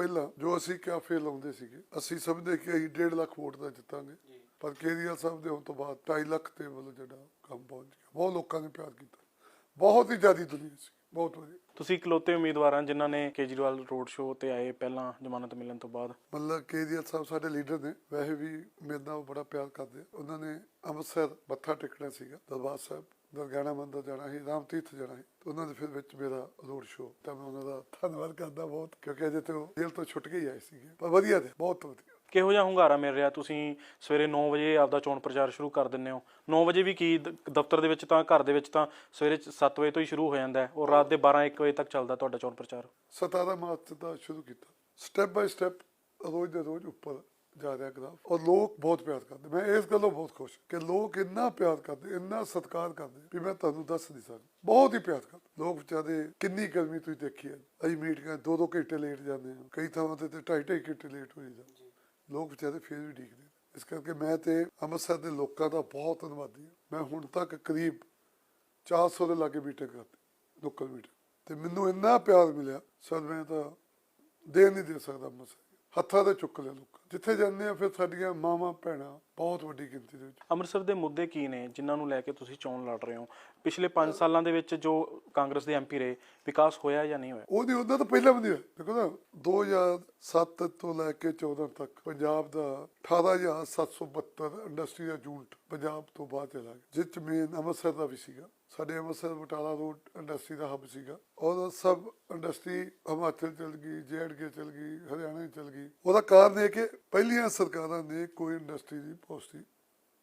ਪਹਿਲਾਂ ਜੋ ਅਸੀਂ ਕਾਫੇ ਲਾਉਂਦੇ ਸੀਗੇ ਅਸੀਂ ਸਮਝਦੇ ਕਿ ਅਸੀਂ 1.5 ਲੱਖ ਵੋਟ ਦਾ ਜਿੱਤਾਂਗੇ। ਪਰ ਕੇਜਰੀਵਾਲ ਸਾਹਿਬ ਦੇ ਹੋਣ ਤੋਂ ਬਾਅਦ 2.5 ਲੱਖ ਤੇ ਵੱਲ ਜਿਹੜਾ ਕੰਮ ਪਹੁੰਚ ਗਿਆ। ਬਹੁਤ ਲੋਕਾਂ ਨੇ ਪਿਆਰ ਕੀਤਾ। ਬਹੁਤ ਹੀ ਜ਼ਿਆਦੀ ਦੁਨੀਆ ਸੀ। ਬਹੁਤ ਵਧੀਆ। ਤੁਸੀਂ ਇਕਲੌਤੇ ਉਮੀਦਵਾਰ ਜਿਨ੍ਹਾਂ ਨੇ ਕੇਜਰੀਵਾਲ ਰੋਡ ਸ਼ੋਅ ਤੇ ਆਏ ਪਹਿਲਾਂ ਜ਼ਮਾਨਤ ਮਿਲਣ ਤੋਂ ਬਾਅਦ? ਮਤਲਬ ਕੇਜਰੀਵਾਲ ਸਾਹਿਬ ਸਾਡੇ ਲੀਡਰ ਨੇ। ਵੈਸੇ ਵੀ ਮੇਰੇ ਨਾਲ ਬੜਾ ਪਿਆਰ ਕਰਦੇ। ਉਹਨਾਂ ਨੇ ਅੰਮ੍ਰਿਤਸਰ ਮੱਥਾ ਟੇਕਣਾ ਸੀਗਾ ਦਰਬਾਰ ਸਾਹਿਬ। ਦਰਗਾਣਾ ਮੰਦਰ ਜਾਣਾ ਸੀ ਰਾਮ ਤੀਰਥ ਜਾਣਾ ਸੀ। ਤੇ ਉਹਨਾਂ ਦੇ ਫਿਰ ਵਿੱਚ ਮੇਰਾ ਰੋਡ ਸ਼ੋਅ ਤਾਂ ਮੈਂ ਉਹਨਾਂ ਦਾ ਧੰਨਵਾਦ ਕਰਦਾ ਬਹੁਤ ਕਿਉਂਕਿ ਅਜੇ ਤੇ ਉਹ ਜੇਲ੍ਹ ਤੋਂ ਛੁੱਟ ਕੇ ਹੀ ਆਏ ਸੀਗੇ। ਪਰ ਵਧੀਆ ਤੇ ਬਹੁਤ ਵਧੀਆ। ਕਿਹੋ ਜਿਹਾ ਹੁੰਗਾਰਾ ਮਿਲ ਰਿਹਾ? ਤੁਸੀਂ ਸਵੇਰੇ 9 ਵਜੇ ਆਪਦਾ ਚੋਣ ਪ੍ਰਚਾਰ ਸ਼ੁਰੂ ਕਰ ਦਿੰਦੇ ਹੋ। 9 ਵਜੇ ਵੀ ਕੀ ਦ- ਦਫ਼ਤਰ ਦੇ ਵਿੱਚ ਤਾਂ ਘਰ ਦੇ ਵਿੱਚ ਤਾਂ ਸਵੇਰੇ 7 ਵਜੇ ਤੋਂ ਹੀ ਸ਼ੁਰੂ ਹੋ ਜਾਂਦਾ ਹੈ ਔਰ ਰਾਤ ਦੇ 12 1 ਵਜੇ ਤੱਕ ਚੱਲਦਾ ਤੁਹਾਡਾ ਚੋਣ ਪ੍ਰਚਾਰ। 17 ਮਾਰਚ ਦਾ ਸ਼ੁਰੂ ਕੀਤਾ। ਸਟੈਪ ਬਾਈ ਸਟੈਪ ਰੋਜ਼ ਦੇ ਰੋਜ਼ ਉੱਪਰ ਜਾ ਰਿਹਾ ਗ੍ਰਾਫ ਔਰ ਲੋਕ ਬਹੁਤ ਪਿਆਰ ਕਰਦੇ। ਮੈਂ ਇਸ ਗੱਲੋਂ ਬਹੁਤ ਖੁਸ਼ ਕਿ ਲੋਕ ਇੰਨਾ ਪਿਆਰ ਕਰਦੇ ਇੰਨਾ ਸਤਿਕਾਰ ਕਰਦੇ ਵੀ ਮੈਂ ਤੁਹਾਨੂੰ ਦੱਸ ਨਹੀਂ ਸਕਦਾ। ਬਹੁਤ ਹੀ ਪਿਆਰ ਕਰਦੇ। ਲੋਕ ਵਿਚਾਰੇ ਕਿੰਨੀ ਗਰਮੀ ਤੁਸੀਂ ਦੇਖੀ ਹੈ। ਅਸੀਂ ਮੀਟਿੰਗਾਂ ਦੋ ਦੋ ਘੰਟੇ ਲੇਟ ਜਾਂਦੇ ਹਾਂ। ਕਈ ਥਾਵਾਂ ਤੇ ਤੇ ਢਾਈ ਢਾਈ ਘੰਟੇ ਲੇਟ ਹੋ ਜਾਂਦੇ ਲੋਕ ਵਿਚਾਰੇ ਫੇਰ ਵੀ ਡੀਕਦੇ ਇਸ ਕਰਕੇ ਮੈਂ ਤੇ ਅੰਮ੍ਰਿਤਸਰ ਦੇ ਲੋਕਾਂ ਦਾ ਬਹੁਤ ਧੰਨਵਾਦੀ ਹਾਂ। ਮੈਂ ਹੁਣ ਤੱਕ ਕਰੀਬ 400 ਦੇ ਲਾਗੇ ਮੀਟਿੰਗ ਕਰਤੀ ਲੋਕਲ ਮੀਟਿੰਗ ਤੇ ਮੈਨੂੰ ਇੰਨਾ ਪਿਆਰ ਮਿਲਿਆ ਸਰ ਮੈਂ ਤਾਂ ਦੇ ਨਹੀਂ ਦੇ ਸਕਦਾ ਅੰਮ੍ਰਿਤਸਰ। ਹੱਥਾਂ ਤੇ ਚੁੱਕ ਲਿਆ ਲੋਕਾਂ ਜਿੱਥੇ ਜਾਂਦੇ ਆ ਫਿਰ ਸਾਡੀਆਂ ਮਾਵਾਂ ਭੈਣਾਂ ਬਹੁਤ ਵੱਡੀ ਗਿਣਤੀ ਦੇ ਵਿੱਚ। ਅੰਮ੍ਰਿਤਸਰ ਦੇ ਮੁੱਦੇ ਕੀ ਨੇ ਜਿਨ੍ਹਾਂ ਨੂੰ ਲੈ ਕੇ ਤੁਸੀਂ ਚੋਣ ਲੜ ਰਹੇ ਹੋ? ਪਿਛਲੇ 5 ਸਾਲਾਂ ਦੇ ਵਿੱਚ ਜੋ ਕਾਂਗਰਸ ਦੇ ਐਮਪੀ ਰਹੇ ਵਿਕਾਸ ਹੋਇਆ ਜਾਂ ਨਹੀਂ ਹੋਇਆ? ਉਹਦੀ ਉਹਨਾਂ ਤਾਂ ਪਹਿਲਾਂ ਵੀ ਨਹੀਂ ਹੋਇਆ। ਦੇਖੋ ਨਾ 2007 ਤੋਂ ਲੈ ਕੇ 14 ਤੱਕ ਪੰਜਾਬ ਦਾ 18772 ਇੰਡਸਟਰੀ ਦਾ ਯੂਨਿਟ ਪੰਜਾਬ ਤੋਂ ਬਾਹਰ ਚਲਾ ਗਿਆ ਜਿਸ ਚ ਮੇਨ ਅੰਮ੍ਰਿਤਸਰ ਦਾ ਵੀ ਸੀਗਾ। ਸਾਡੇ ਅੰਮ੍ਰਿਤਸਰ ਬਟਾਲਾ ਰੋਡ ਇੰਡਸਟਰੀ ਦਾ ਹੱਬ ਸੀਗਾ। ਉਹਦਾ ਸਭ ਇੰਡਸਟਰੀ ਹਿਮਾਚਲ ਚਲ ਗਈ ਜੇਐਂਡਕੇ ਚਲ ਗਈ, ਹਰਿਆਣਾ ਚਲ ਗਈ। ਉਹਦਾ ਕਾਰਨ ਇਹ ਕਿ ਪਹਿਲੀਆਂ ਸਰਕਾਰਾਂ ਨੇ ਕੋਈ ਇੰਡਸਟਰੀ ਦੀ ਪੋਸਟੀ,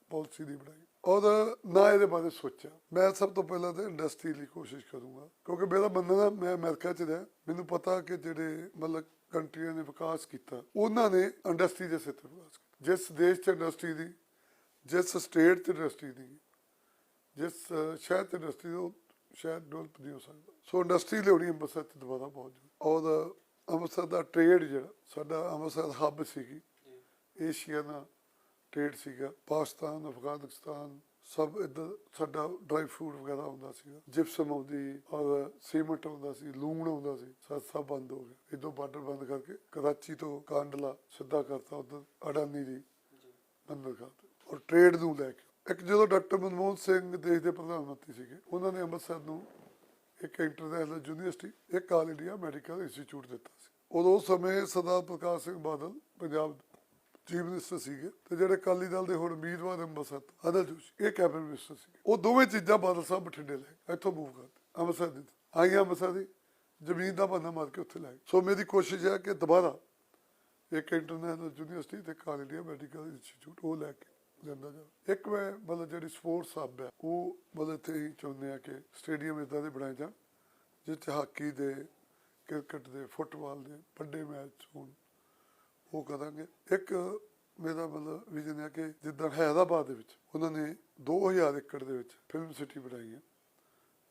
ਪਾਲਿਸੀ ਨਹੀਂ ਬਣਾਈ। ਔਰ ਨਾ ਇਹਦੇ ਬਾਰੇ ਸੋਚਿਆ। ਮੈਂ ਸਭ ਤੋਂ ਪਹਿਲਾਂ ਤਾਂ ਇੰਡਸਟਰੀ ਲਈ ਕੋਸ਼ਿਸ਼ ਕਰੂੰਗਾ। ਕਿਉਂਕਿ ਮੇਰਾ ਮੰਨਣਾ, ਮੈਂ ਅਮਰੀਕਾ 'ਚ ਰਿਹਾ, ਮੈਨੂੰ ਪਤਾ ਕਿ ਜਿਹੜੇ ਮਤਲਬ ਕੰਟਰੀਆਂ ਨੇ ਵਿਕਾਸ ਕੀਤਾ, ਉਹਨਾਂ ਨੇ ਇੰਡਸਟਰੀ ਦੇ ਸਿਰ ਤੇ ਵਿਕਾਸ ਕੀਤਾ। ਜਿਸ ਦੇਸ਼ 'ਚ ਇੰਡਸਟਰੀ ਦੀ, ਜਿਸ ਸਟੇਟ 'ਚ ਇੰਡਸਟਰੀ ਦੀ ਜਿਸ 'ਚ ਇੰਡਸਟਰੀ ਉਹ ਸ਼ਹਿਰ ਡਿਵੈਲਪ ਨਹੀਂ ਹੋ ਸਕਦਾ ਸੋ ਇੰਡਸਟਰੀ ਲਿਆਉਣੀ ਅੰਮ੍ਰਿਤਸਰ 'ਚ ਦੁਬਾਰਾ ਬਹੁਤ ਜ਼ਰੂਰੀ ਔਰ ਅੰਮ੍ਰਿਤਸਰ ਦਾ ਟ੍ਰੇਡ ਜਿਹੜਾ ਸਾਡਾ ਅੰਮ੍ਰਿਤਸਰ ਹੱਬ ਸੀਗੀ। ਏਸ਼ੀਆ ਦਾ ਟ੍ਰੇਡ ਸੀਗਾ। ਪਾਕਿਸਤਾਨ ਅਫਗਾਨਿਸਤਾਨ ਸਭ ਇੱਧਰ ਸਾਡਾ ਡਰਾਈ ਫਰੂਟ ਵਗੈਰਾ ਆਉਂਦਾ ਸੀਗਾ। ਜਿਪਸਮ ਆਉਂਦੀ ਔਰ ਸੀਮੈਂਟ ਆਉਂਦਾ ਸੀ ਲੂਣ ਆਉਂਦਾ ਸੀ। ਸਭ ਸਭ ਬੰਦ ਹੋ ਗਿਆ। ਇਦੋਂ ਬਾਰਡਰ ਬੰਦ ਕਰਕੇ ਕਰਾਚੀ ਤੋਂ ਕਾਂਡਲਾ ਸਿੱਧਾ ਕਰਤਾ ਉਧਰ ਅਡਾਨੀ ਦੀ ਬੰਦ ਕਰਤਾ ਔਰ ਟ੍ਰੇਡ ਨੂੰ ਲੈ ਕੇ ਇੱਕ ਜਦੋਂ ਡਾਕਟਰ ਮਨਮੋਹਨ ਸਿੰਘ ਦੇਸ਼ ਦੇ ਪ੍ਰਧਾਨ ਮੰਤਰੀ ਸੀਗੇ ਉਹਨਾਂ ਨੇ ਅੰਮ੍ਰਿਤਸਰ ਨੂੰ ਇੱਕ ਇੰਟਰਨੈਸ਼ਨਲ ਯੂਨੀਵਰਸਿਟੀ ਇੱਕ ਆਲ ਇੰਡੀਆ ਮੈਡੀਕਲ ਇੰਸਟੀਚਿਊਟ ਦਿੱਤਾ ਸੀ। ਉਦੋਂ ਸਮੇਂ ਸਰਦਾਰ ਪ੍ਰਕਾਸ਼ ਸਿੰਘ ਬਾਦਲ ਪੰਜਾਬ ਚੀਫ ਮਿਨਿਸਟਰ ਸੀਗੇ ਤੇ ਜਿਹੜੇ ਅਕਾਲੀ ਦਲ ਦੇ ਹੁਣ ਉਮੀਦਵਾਰ ਅੰਮ੍ਰਿਤਸਰ ਤੋਂ ਅਦਲ ਜੋਸ਼ੀ ਇਹ ਕੈਬਨਿਟ ਮਿਨਿਸਟਰ ਸੀਗੇ। ਉਹ ਦੋਵੇਂ ਚੀਜ਼ਾਂ ਬਾਦਲ ਸਾਹਿਬ ਬਠਿੰਡੇ ਲੈ ਗਏ, ਇੱਥੋਂ ਮੂਵ ਕਰਦੇ ਅੰਮ੍ਰਿਤਸਰ ਦੀ ਆਈਆਂ ਅੰਮ੍ਰਿਤਸਰ ਦੀ ਜ਼ਮੀਨ ਦਾ ਬੰਦਾ ਮਾਰ ਕੇ ਉੱਥੇ ਲੈ ਗਏ। ਸੋ ਮੇਰੀ ਕੋਸ਼ਿਸ਼ ਹੈ ਕਿ ਦੁਬਾਰਾ ਇੱਕ ਇੰਟਰਨੈਸ਼ਨਲ ਯੂਨੀਵਰਸਿਟੀ ਤੇ ਕਾਲ ਇੰਡੀਆ ਮੈਡੀਕਲ ਇੰਸਟੀਚਿਊਟ ਉਹ ਲੈ ਕੇ ਜਾਂਦਾ ਜਾਵੇ ਇੱਕ ਮੈਂ ਮਤਲਬ ਜਿਹੜੀ ਸਪੋਰਟਸ ਹੱਬ ਹੈ, ਉਹ ਮਤਲਬ ਇੱਥੇ ਹੀ ਚਾਹੁੰਦੇ ਆ ਕਿ ਸਟੇਡੀਅਮ ਇਦਾਂ ਦੇ ਬਣਾਏ ਜਾਣ ਜਿਸ 'ਚ ਹਾਕੀ ਦੇ, ਕ੍ਰਿਕਟ ਦੇ, ਫੁੱਟਬਾਲ ਦੇ ਵੱਡੇ ਮੈਚ ਹੋਣ, ਉਹ ਕਰਾਂਗੇ। ਇੱਕ ਮੇਰਾ ਮਤਲਬ ਵਿਜ਼ਨ ਹੈ ਕਿ ਜਿੱਦਾਂ ਹੈਦਰਾਬਾਦ ਦੇ ਵਿੱਚ ਉਹਨਾਂ ਨੇ 2000 ਏਕੜ ਦੇ ਵਿੱਚ ਫਿਲਮ ਸਿਟੀ ਬਣਾਈ ਹੈ।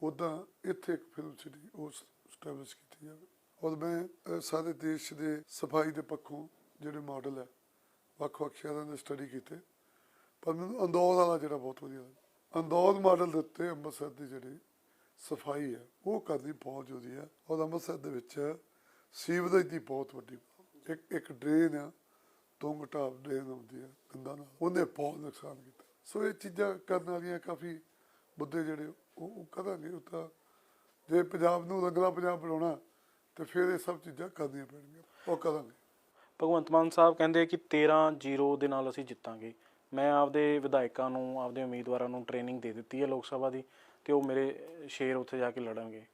ਉਦਾਂ ਇੱਥੇ ਇੱਕ ਫਿਲਮ ਸਿਟੀ ਉਸ ਸਟੈਬਲਿਸ਼ ਕੀਤੀ ਜਾਵੇ। ਔਰ ਮੈਂ ਸਾਰੇ ਦੇਸ਼ ਦੇ ਸਫ਼ਾਈ ਦੇ ਪੱਖੋਂ ਜਿਹੜੇ ਮਾਡਲ ਹੈ, ਵੱਖ-ਵੱਖ ਸ਼ਹਿਰਾਂ ਦੇ ਸਟੱਡੀ ਕੀਤੇ। ਪਰ ਮੈਨੂੰ ਅੰਦੌਰ ਵਾਲਾ ਜਿਹੜਾ ਬਹੁਤ ਵਧੀਆ ਲੱਗਾ ਅੰਦੌਰ ਮਾਡਲ ਦੇ ਉੱਤੇ ਅੰਮ੍ਰਿਤਸਰ ਦੀ ਜਿਹੜੀ ਸਫ਼ਾਈ ਹੈ, ਉਹ ਕਰਨੀ ਬਹੁਤ ਜ਼ਰੂਰੀ ਹੈ। ਔਰ ਅੰਮ੍ਰਿਤਸਰ ਦੇ ਵਿੱਚ ਸੀਵਰੇਜ ਦੀ ਬਹੁਤ ਵੱਡੀ ਇੱਕ ਇੱਕ ਡਰੇਨ ਆ ਤੁੰਗ ਢਾਬ ਡਰੇਨ ਆਉਂਦੀ ਹੈ ਗੰਦਾ ਨਾਲ ਉਹਨੇ ਬਹੁਤ ਨੁਕਸਾਨ ਕੀਤਾ। ਸੋ ਇਹ ਚੀਜ਼ਾਂ ਕਰਨ ਵਾਲੀਆਂ ਕਾਫੀ ਮੁੱਦੇ ਜਿਹੜੇ ਉਹ ਉਹ ਕਰਾਂਗੇ। ਉਹ ਤਾਂ ਜੇ ਪੰਜਾਬ ਨੂੰ ਰੰਗਲਾ ਪੰਜਾਬ ਬਣਾਉਣਾ, ਤੇ ਫਿਰ ਇਹ ਸਭ ਚੀਜ਼ਾਂ ਕਰਨੀਆਂ ਪੈਣਗੀਆਂ। ਉਹ ਕਰਾਂਗੇ। ਭਗਵੰਤ ਮਾਨ ਸਾਹਿਬ ਕਹਿੰਦੇ ਕਿ 13-0 ਦੇ ਨਾਲ ਅਸੀਂ ਜਿੱਤਾਂਗੇ। ਮੈਂ ਆਪਦੇ ਵਿਧਾਇਕਾਂ ਨੂੰ, ਆਪਦੇ ਉਮੀਦਵਾਰਾਂ ਨੂੰ ਟ੍ਰੇਨਿੰਗ ਦੇ ਦਿੱਤੀ ਹੈ ਲੋਕ ਸਭਾ ਦੀ ਤੇ ਉਹ ਮੇਰੇ ਸ਼ੇਰ ਉੱਥੇ ਜਾ ਕੇ ਲੜਨਗੇ।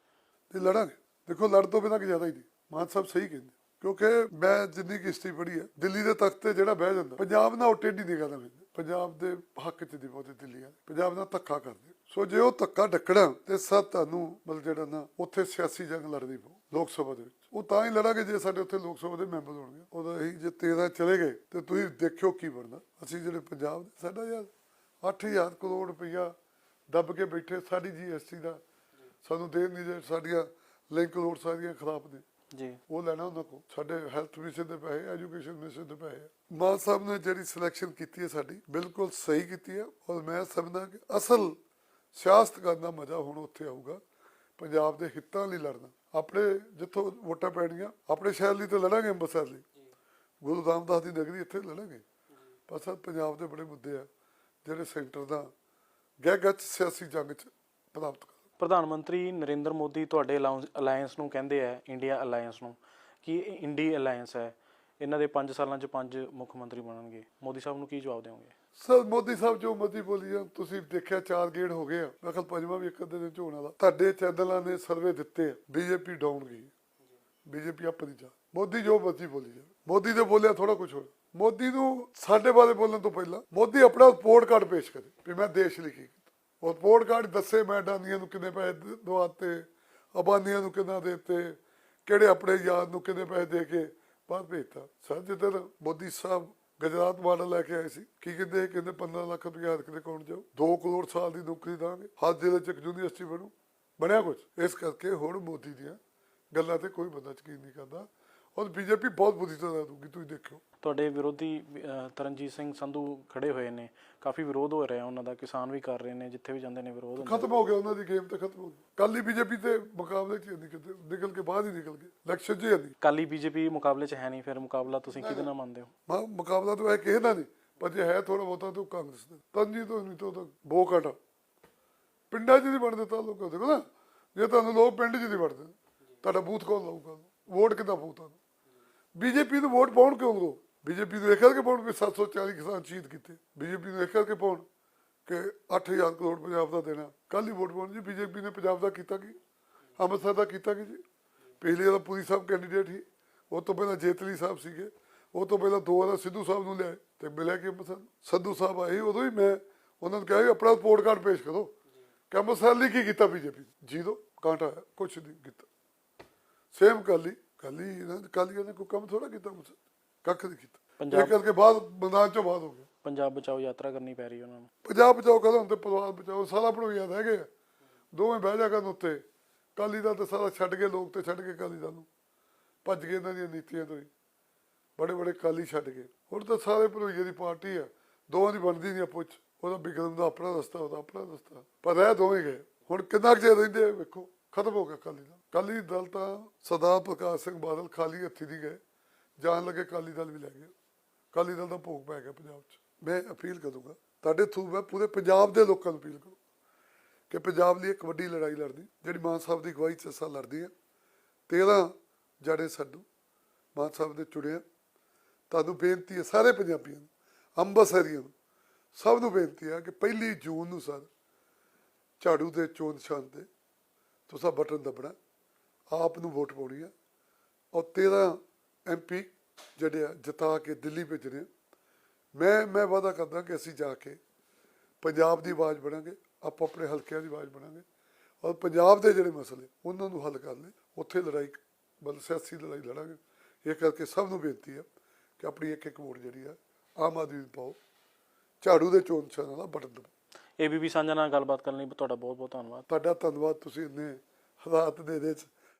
ਤੇ ਲੜਾਂਗੇ। ਦੇਖੋ, ਲੜ ਤੋਂ ਬਿਨਾਂ ਕਿ ਜ਼ਿਆਦਾ ਹੀ ਨਹੀਂ। ਮਾਨ ਸਾਹਿਬ ਸਹੀ ਕਹਿੰਦੇ ਕਿਉਂਕਿ ਮੈਂ ਜਿੰਨੀ ਕਿ ਹਿਸਟਰੀ ਪੜ੍ਹੀ ਹੈ, ਦਿੱਲੀ ਦੇ ਤਖਤ ਤੇ ਜਿਹੜਾ ਬਹਿ ਜਾਂਦਾ, ਪੰਜਾਬ ਨਾਲ ਉਹ ਟੇਢੀ ਨਹੀਂ ਕਰਦਾ ਪੰਜਾਬ ਦੇ ਹੱਕ ਚ ਦੀ ਬਹੁਤੇ ਦਿੱਲੀ ਆ ਪੰਜਾਬ ਨਾਲ ਧੱਕਾ ਕਰਦੇ। ਸੋ ਜੇ ਉਹ ਧੱਕਾ ਡੱਕਣਾ ਤੇ ਸਭ ਤੁਹਾਨੂੰ ਮਤਲਬ ਜਿਹੜਾ ਨਾ, ਉੱਥੇ ਸਿਆਸੀ ਜੰਗ ਲੜਨੀ ਪਊ, ਲੋਕ ਸਭਾ ਦੇ ਵਿੱਚ। ਉਹ ਤਾਂ ਹੀ ਲੜਾਂਗੇ ਜੇ ਸਾਡੇ ਉੱਥੇ ਲੋਕ ਸਭਾ ਦੇ ਮੈਂਬਰ ਹੋਣਗੇ। ਉਹਦਾ ਅਸੀਂ ਜੇ 13 ਚਲੇ ਗਏ ਤੇ ਤੁਸੀਂ ਦੇਖਿਓ ਕੀ ਬਣਦਾ। ਅਸੀਂ ਜਿਹੜੇ ਪੰਜਾਬ ਦੇ ਸਾਡਾ ਯਾਰ 8000 ਕਰੋੜ ਰੁਪਈਆ ਦੱਬ ਕੇ ਬੈਠੇ ਸਾਡੀ ਜੀਐਸਟੀ ਦਾ। ਸਾਨੂੰ ਦੇ ਨਹੀਂ ਜੇ ਸਾਡੀਆਂ ਲਿੰਕ ਲੋਡ ਸਾਰੀਆਂ ਖਰਾਬ ਨੇ। ਜੀ। ਉਹ ਲੈਣਾ ਉਹਨਾਂ ਕੋ ਸਾਡੇ ਹੈਲਥ ਮਿਸ਼ਨ ਦੇ ਪੈਸੇ ਐਜੂਕੇਸ਼ਨ ਮਿਸ਼ਨ ਦੇ ਪੈਸੇ। ਮਾਨ ਸਾਹਿਬ ਨੇ ਜਿਹੜੀ ਸਿਲੈਕਸ਼ਨ ਕੀਤੀ ਹੈ ਸਾਡੀ ਬਿਲਕੁਲ ਸਹੀ ਕੀਤੀ ਹੈ। ਔਰ ਮੈਂ ਸਮਝਦਾ ਕਿ ਅਸਲ ਸਿਆਸਤ ਕਰਨ ਦਾ ਮਜ਼ਾ ਹੁਣ ਉੱਥੇ ਆਊਗਾ। ਪੰਜਾਬ ਦੇ ਹਿੱਤਾਂ ਲਈ ਲੜਨਾ। ਆਪਣੇ ਜਿੱਥੋਂ ਵੋਟਾਂ ਪੈਣੀਆਂ ਆਪਣੇ ਸ਼ਹਿਰ ਲਈ ਤਾਂ ਲੜਾਂਗੇ ਅੰਮ੍ਰਿਤਸਰ ਲਈ। ਗੁਰੂ ਰਾਮਦਾਸ ਦੀ ਨਗਰੀ ਇੱਥੇ ਲੜਾਂਗੇ ਪਰ ਸਰ ਪੰਜਾਬ ਦੇ ਬੜੇ ਮੁੱਦੇ ਆ ਜਿਹੜੇ ਸੈਂਟਰ ਦਾ ਗਹਿਗੱਚ ਸਿਆਸੀ ਜੰਗ 'ਚ ਪ੍ਰਾਪਤ ਪ੍ਰਧਾਨ ਮੰਤਰੀ ਨਰਿੰਦਰ ਮੋਦੀ ਤੁਹਾਡੇ ਅਲਾਈਅੰਸ ਨੂੰ ਕਹਿੰਦੇ ਆ ਇੰਡੀਆ ਅਲਾਈਅੰਸ ਨੂੰ ਕਿ ਇਹ ਇੰਡੀ ਅਲਾਈਅੰਸ ਹੈ। ਇਹਨਾਂ ਦੇ 5 ਸਾਲਾਂ 'ਚ ਪੰਜ ਮੁੱਖ ਮੰਤਰੀ ਬਣਨਗੇ। ਮੋਦੀ ਸਾਹਿਬ ਨੂੰ ਕੀ ਜਵਾਬ ਦਿਓਗੇ? ਸਰ, ਮੋਦੀ ਸਾਹਿਬ ਜੋ ਮੋਦੀ ਬੋਲੀ ਜਾਂ ਤੁਸੀਂ ਦੇਖਿਆ ਚਾਰ ਗੇੜ ਹੋ ਗਏ ਆ। ਮੈਂ ਪੰਜਵਾਂ ਵੀ ਇੱਕ ਅੱਧੇ ਦਿਨ ਚ ਵਾਲਾ। ਤੁਹਾਡੇ ਚੈਨਲਾਂ ਨੇ ਸਰਵੇ ਦਿੱਤੇ ਆ। ਬੀਜੇਪੀ ਡਾਊਨ ਗਈ। ਬੀਜੇਪੀ ਆਪਣੀ ਜਾ ਮੋਦੀ ਜੋ ਮਰਜ਼ੀ ਬੋਲੀ ਜਾ ਮੋਦੀ ਦੇ ਬੋਲਿਆ ਥੋੜਾ ਕੁਝ ਹੋਰ। ਮੋਦੀ ਨੂੰ ਸਾਡੇ ਬਾਰੇ ਬੋਲਣ ਤੋਂ ਪਹਿਲਾਂ ਮੋਦੀ ਆਪਣਾ ਰਿਪੋਰਟ ਕਾਰਡ ਪੇਸ਼ ਕਰੇ ਵੀ ਮੈਂ ਦੇਸ਼ ਲਈ ਕੀ ਕੀਤਾ। ਉਹ ਰਿਪੋਰਟ ਕਾਰਡ ਦੱਸੇ ਮੈਂ ਅਡਾਨੀਆਂ ਨੂੰ ਕਿੰਨੇ ਪੈਸੇ ਦਵਾਤੇ ਅਬਾਨੀਆਂ ਨੂੰ ਕਿੰਨਾ ਦੇਤੇ, ਕਿਹੜੇ ਆਪਣੇ ਯਾਰ ਨੂੰ ਕਿੰਨੇ ਪੈਸੇ ਦੇ ਕੇ ਬਾਹਰ ਭੇਜਤਾ ਸਰ ਜਿੱਦਣ ਮੋਦੀ ਸਾਹਿਬ ਗੁਜਰਾਤ ਮਾਡਲ ਲੈ ਕੇ ਆਏ ਸੀ। ਕੀ ਕਹਿੰਦੇ ਕਹਿੰਦੇ 15 ਲੱਖ ਰੁਪਏ ਹਰ ਕਿਤੇ ਕੌਣ ਜਾਓ 2 ਕਰੋੜ ਸਾਲ ਦੀ ਨੌਕਰੀ ਦਾਂਗੇ ਹਰ ਜ਼ਿਲ੍ਹੇ ਚ ਇੱਕ ਯੂਨੀਵਰਸਿਟੀ ਬਣੂ। ਬਣਿਆ ਕੁਝ ਇਸ ਕਰਕੇ ਹੁਣ ਮੋਦੀ ਦੀਆਂ ਗੱਲਾਂ ਤੇ ਕੋਈ ਬੰਦਾ ਯਕੀਨ ਨਹੀਂ ਕਰਦਾ। ਔਰ ਬੀਜੇਪੀ ਬਹੁਤ ਬੁਰੀ ਤਰ੍ਹਾਂ ਦੂਗੀ ਤੁਸੀਂ ਦੇਖਿਓ। ਤੁਹਾਡੇ ਵਿਰੋਧੀ ਤਰਨਜੀਤ ਸਿੰਘ ਸੰਧੂ ਖੜੇ ਹੋਏ ਨੇ। ਕਾਫੀ ਵਿਰੋਧ ਹੋ ਰਿਹਾ ਉਹਨਾਂ ਦਾ ਕਿਸਾਨ ਵੀ ਕਰ ਰਹੇ ਨੇ ਜਿੱਥੇ ਵੀ ਜਾਂਦੇ ਨੇ ਵਿਰੋਧ ਖਤਮ ਹੋ ਗਿਆ ਉਹਨਾਂ ਦੀ ਗੇਮ ਤੇ ਖਤਮ ਹੋ ਗਈ ਕੱਲ ਹੀ ਬੀਜੇਪੀ ਤੇ ਮੁਕਾਬਲੇ ਚ ਨਹੀਂ ਕਿਤੇ ਨਿਕਲ ਕੇ ਬਾਹਰ ਹੀ ਨਿਕਲ ਗਏ। ਇਲੈਕਸ਼ਨ ਚ ਨਹੀਂ। ਕਾਲੀ ਬੀਜੇਪੀ ਮੁਕਾਬਲੇ 'ਚ ਹੈ ਨਹੀਂ ਫਿਰ ਮੁਕਾਬਲਾ ਤੁਸੀਂ ਕਿਹਦੇ ਨਾਲ ਮੰਨਦੇ ਹੋ? ਮਾ ਮੁਕਾਬਲਾ ਤਾਂ ਹੈ ਕਿਸੇ ਦਾ ਨਹੀਂ ਪਰ ਜੇ ਹੈ ਥੋੜਾ ਬਹੁਤਾ ਤਾਂ ਕਾਂਗਰਸ ਦਾ। ਤੰਜੀ ਤੋਂ ਨਹੀਂ ਤਾਂ ਬੋ ਘਟਾ ਪਿੰਡਾਂ 'ਚ ਨਹੀਂ ਵੜ ਦਿੱਤਾ ਲੋਕਾਂ ਦੇਖੋ ਨਾ ਜੇ ਤੁਹਾਨੂੰ ਲੋਕ ਪਿੰਡ 'ਚ ਨਹੀਂ ਵੜਦੇ ਤੁਹਾਡਾ ਬੂਥ ਕੌਣ ਲਾਊਗਾ? ਵੋਟ ਕਿੱਦਾਂ ਪਾਊ ਤੁਹਾਨੂੰ? ਬੀਜੇਪੀ ਨੂੰ ਵੋਟ ਪਾਉਣ ਕਿਉਂ ਦੋ ਬੀਜੇਪੀ ਨੂੰ ਇਹ ਕਰਕੇ ਪਾਉਣ ਵੀ 740 ਕਿਸਾਨ ਸ਼ਹੀਦ ਕੀਤੇ। ਬੀਜੇਪੀ ਨੂੰ ਇਹ ਕਰਕੇ ਪਾਉਣ ਕਿ 8000 ਕਰੋੜ ਪੰਜਾਬ ਦਾ ਦੇਣਾ। ਕੱਲ ਹੀ ਵੋਟ ਪਾਉਣ ਜੀ। ਬੀਜੇਪੀ ਨੇ ਪੰਜਾਬ ਦਾ ਕੀਤਾ ਕੀ? ਅੰਮ੍ਰਿਤਸਰ ਦਾ ਕੀਤਾ ਕੀ ਜੀ? ਪਿਛਲੇ ਵਾਲਾ ਪੂਰੀ ਸਾਹਿਬ ਕੈਂਡੀਡੇਟ ਸੀ। ਉਹ ਤੋਂ ਪਹਿਲਾਂ ਜੇਤਲੀ ਸਾਹਿਬ ਸੀਗੇ। ਉਹ ਤੋਂ ਪਹਿਲਾਂ ਦੋ ਵਾਲਾ ਸਿੱਧੂ ਸਾਹਿਬ ਨੂੰ ਲਿਆਏ ਤੇ ਮਿਲਿਆ ਕਿ ਅੰਮ੍ਰਿਤਸਰ? ਸਿੱਧੂ ਸਾਹਿਬ ਆਏ, ਉਦੋਂ ਹੀ ਮੈਂ ਉਹਨਾਂ ਨੂੰ ਕਿਹਾ ਵੀ ਆਪਣਾ ਰਿਪੋਰਟ ਕਾਰਡ ਪੇਸ਼ ਕਰੋ। ਕਿ ਅੰਮ੍ਰਿਤਸਰ ਲਈ ਕੀ ਕੀਤਾ ਬੀਜੇਪੀ ਜੀਰੋ, ਕਾਂਟਾ ਕੁਛ ਨਹੀਂ ਕੀਤਾ। ਸੇਮ ਕਾਲੀ ਕਾਲੀ ਇਹਨਾਂ ਨੇ ਨੇ ਕੋਈ ਕੰਮ ਥੋੜਾ ਕੀਤਾ ਅੰਮ੍ਰਿਤਸਰ? ਕੱਖ ਨਹੀਂ ਕੀਤਾ। ਪੰਜਾਬ- ਇਹ ਕਰਕੇ ਬਾਅਦ ਮੈਦਾਨ ਚੋਂ ਬਾਅਦ ਹੋ ਗਿਆ। ਪੰਜਾਬ ਬਚਾਓ ਯਾਤਰਾ ਕਰਨੀ ਪੈ ਰਹੀ ਹੈ ਉਹਨਾਂ ਨੂੰ। ਪੰਜਾਬ ਬਚਾਓ ਕਦੋਂ ਤੇ ਪਰਿਵਾਰ ਬਚਾਓ। ਸਾਰਾ ਭਣੋਈਆ ਰਹਿ ਗਏ ਆ। ਦੋਵੇਂ ਬਹਿ ਜਾ ਕਰਨ ਉੱਤੇ। ਕਾਲੀ ਦਾ ਤਾਂ ਸਾਰਾ ਛੱਡ ਕੇ ਲੋਕ ਤੇ ਛੱਡ ਕੇ ਕਾਲੀ ਦਾ ਨੂੰ। ਭੱਜ ਗਏ ਇਹਨਾਂ ਦੀਆਂ ਨੀਤੀਆਂ ਤੋਂ ਹੀ। ਬੜੇ ਬੜੇ ਕਾਲੀ ਛੱਡ ਗਏ। ਹੁਣ ਤਾਂ ਸਾਰੇ ਭਣੋਈਏ ਦੀ ਪਾਰਟੀ ਆ। ਦੋਵਾਂ ਦੀ ਬਣਦੀ ਨਹੀਂ ਪੁੱਛ। ਉਹਦਾ ਬਿਕਰਮ ਦਾ ਆਪਣਾ ਰਸਤਾ ਉਹਦਾ ਆਪਣਾ ਰਸਤਾ। ਪਰ ਰਹਿ ਦੋਵੇਂ ਗਏ। ਹੁਣ ਕਿੰਨਾ ਕੁ ਚਿਰ ਰਹਿੰਦੇ ਆ ਵੇਖੋ। ਖਤਮ ਹੋ ਗਿਆ ਕਾਲੀ ਦਾ ਕਾਲੀ ਦਲ ਤਾਂ ਸਰਦਾਰ ਪ੍ਰਕਾਸ਼ ਸਿੰਘ ਬਾਦਲ ਖਾਲੀ ਹੱਥੀ ਨਹੀਂ ਗਏ। ਜਾਣ ਲੱਗੇ ਕਾਲੀ ਦਲ ਵੀ ਲੈ ਗਿਆ ਕਾਲੀ ਦਲ ਦਾ ਭੋਗ ਪੈ ਗਿਆ ਪੰਜਾਬ 'ਚ। ਮੈਂ ਅਪੀਲ ਕਰੂੰਗਾ, ਤੁਹਾਡੇ ਥਰੂ ਮੈਂ ਪੂਰੇ ਪੰਜਾਬ ਦੇ ਲੋਕਾਂ ਨੂੰ ਅਪੀਲ ਕਰੂੰ ਕਿ ਪੰਜਾਬ ਲਈ ਇੱਕ ਵੱਡੀ ਲੜਾਈ ਲੜਨੀ, ਜਿਹੜੀ ਮਾਨ ਸਾਹਿਬ ਦੀ ਅਗਵਾਈ 'ਚ ਅਸਾਂ ਲੜਦੀ ਆ 13 ਜੜੇ ਸਾਡੂ ਮਾਨ ਸਾਹਿਬ ਦੇ ਚੁਣਿਆ। ਤੁਹਾਨੂੰ ਬੇਨਤੀ ਹੈ ਸਾਰੇ ਪੰਜਾਬੀਆਂ ਨੂੰ ਅੰਮ੍ਰਿਤਸਰੀਆਂ ਨੂੰ, ਸਭ ਨੂੰ ਬੇਨਤੀ ਹੈ ਕਿ ਪਹਿਲੀ ਜੂਨ ਨੂੰ ਸਰ ਝਾੜੂ ਦੇ ਚੋਣ ਨਿਸ਼ਾਨ ਤੇ ਤੁਸੀਂ ਬਟਨ ਦਬਣਾ, ਆਪ ਨੂੰ ਵੋਟ ਪਾਉਣੀ ਆ ਔਰ 13 ਐਮਪੀ ਜਿਹੜੇ ਆ ਜਿਤਾ ਕੇ ਦਿੱਲੀ ਭੇਜਣੇ ਆ। ਮੈਂ ਮੈਂ ਵਾਅਦਾ ਕਰਦਾ ਕਿ ਅਸੀਂ ਜਾ ਕੇ ਪੰਜਾਬ ਦੀ ਆਵਾਜ਼ ਬਣਾਂਗੇ ਆਪੋ ਆਪਣੇ ਹਲਕਿਆਂ ਦੀ ਆਵਾਜ਼ ਬਣਾਂਗੇ। ਔਰ ਪੰਜਾਬ ਦੇ ਜਿਹੜੇ ਮਸਲੇ ਉਹਨਾਂ ਨੂੰ ਹੱਲ ਕਰ ਲੈ ਉੱਥੇ ਲੜਾਈ ਬਲ ਸਿਆਸੀ ਲੜਾਈ ਲੜਾਂਗੇ। ਇਹ ਕਰਕੇ ਸਭ ਨੂੰ ਬੇਨਤੀ ਹੈ ਕਿ ਆਪਣੀ ਇੱਕ ਇੱਕ ਵੋਟ ਜਿਹੜੀ ਆ ਆਮ ਆਦਮੀ ਨੂੰ ਪਾਓ। ਝਾੜੂ ਦੇ ਚੋਣ ਨਿਸ਼ਾਨ ਵਾਲਾ ਬਟਨ ਦਬਾਓ। ਏਬੀਪੀ ਸਾਂਝਾ ਨਾਲ ਗੱਲਬਾਤ ਕਰਨ ਲਈ ਤੁਹਾਡਾ ਬਹੁਤ ਬਹੁਤ ਧੰਨਵਾਦ। ਤੁਹਾਡਾ ਧੰਨਵਾਦ ਤੁਸੀਂ ਇੰਨੇ ਹਾਲਾਤ ਦੇ ਦੇ ਚ